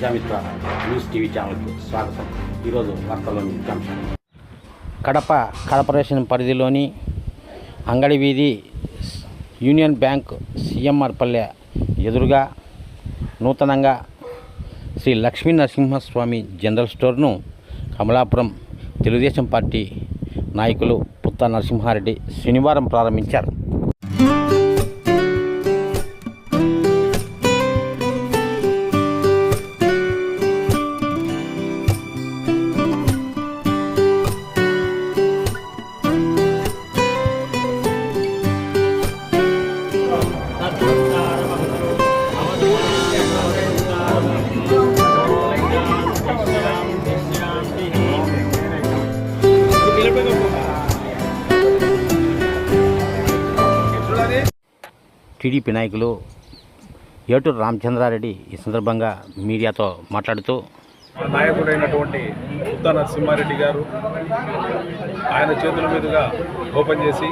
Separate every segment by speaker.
Speaker 1: Prajamitra news TV ఛానల్కి స్వాగతం. ఈరోజు వార్తల్లోని ముఖ్యాంశాలు కడప కార్పొరేషన్ పరిధిలోని అంగడి వీధి యూనియన్ బ్యాంక్ సిఎంఆర్ పల్లె ఎదురుగా నూతనంగా శ్రీ లక్ష్మీ నరసింహస్వామి జనరల్ స్టోర్ను కమలాపురం తెలుగుదేశం పార్టీ నాయకులు పుత్త నరసింహారెడ్డి శనివారం ప్రారంభించారు. టీడీపీ నాయకులు ఏటూరు రామచంద్రారెడ్డి ఈ సందర్భంగా మీడియాతో మాట్లాడుతూ
Speaker 2: నాయకుడైనటువంటి ఉత్త నరసింహారెడ్డి గారు ఆయన చేతుల మీదుగా ఓపెన్ చేసి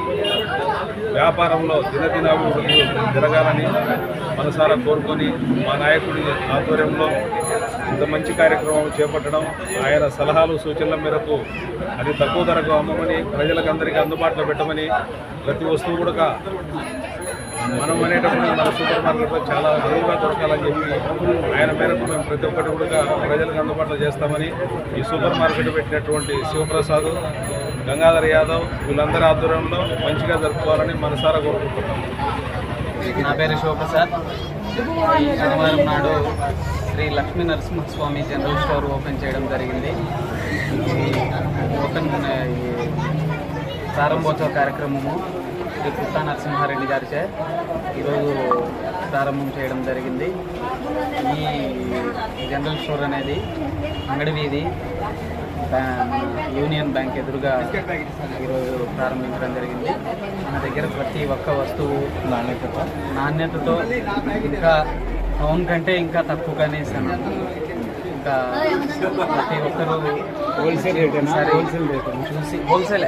Speaker 2: వ్యాపారంలో దినదినాభివృద్ధి జరగాలని మనసారా కోరుకొని మా నాయకుడి ఆధ్వర్యంలో ఇంత మంచి కార్యక్రమం చేపట్టడం ఆయన సలహాలు సూచనల మేరకు అది తక్కువ ధరకు అమ్మమని ప్రజలకు అందరికీ అందుబాటులో పెట్టమని ప్రతి వస్తువు కూడా మనం అనేటప్పుడు మన సూపర్ మార్కెట్లో చాలా అరువుగా దొరకాలని చెప్పి ఆయన మేరకు మేము ప్రతి ఒక్కటి కూడా ప్రజలకు అందుబాటులో చేస్తామని ఈ సూపర్ మార్కెట్ పెట్టినటువంటి శివప్రసాద్ గంగాధర్ యాదవ్ వీళ్ళందరి ఆధ్వర్యంలో మంచిగా జరుపుకోవాలని మనసారా కోరుకుంటున్నాం.
Speaker 3: నా పేరు శివప్రసాద్. ఈ నాడు Shri Lakshmi Narasimhaswamy general store open చేయడం జరిగింది. ఓపెన్ ప్రారంభోత్సవ కార్యక్రమము శ్రీ పుత్తా నరసింహారెడ్డి గారిచే ఈరోజు ప్రారంభం చేయడం జరిగింది. ఈ జనరల్ స్టోర్ అనేది అంగడి వీధి యూనియన్ బ్యాంక్ ఎదురుగా ఈరోజు ప్రారంభించడం జరిగింది. మన దగ్గర ప్రతి ఒక్క వస్తువు నాణ్యతతో. నాణ్యతతో ఇంకా టౌన్ కంటే ఇంకా తక్కువగానే ఇస్తాను ఇంకా ప్రతి ఒక్కరు హోల్సేల్ రేట్ హోల్సేల్ రేట్ చూసి హోల్సేల్.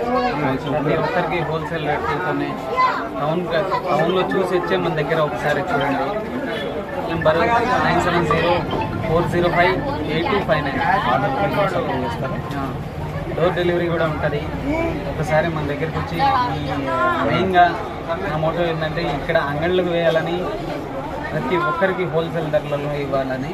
Speaker 3: ప్రతి ఒక్కరికి హోల్సేల్ రేట్లతోనే టౌన్ టౌన్లో చూసి వచ్చే మన దగ్గర ఒకసారి చూడండి. Number nine seven zero four zero five eight two five nine. Door delivery కూడా ఉంటుంది. ఒకసారి మన దగ్గరికి వచ్చి మెయిన్గా నా మోటో ఏంటంటే ఇక్కడ అంగళ్ళకు వేయాలని ప్రతి ఒక్కరికి హోల్సేల్ ధరలలో ఇవ్వాలని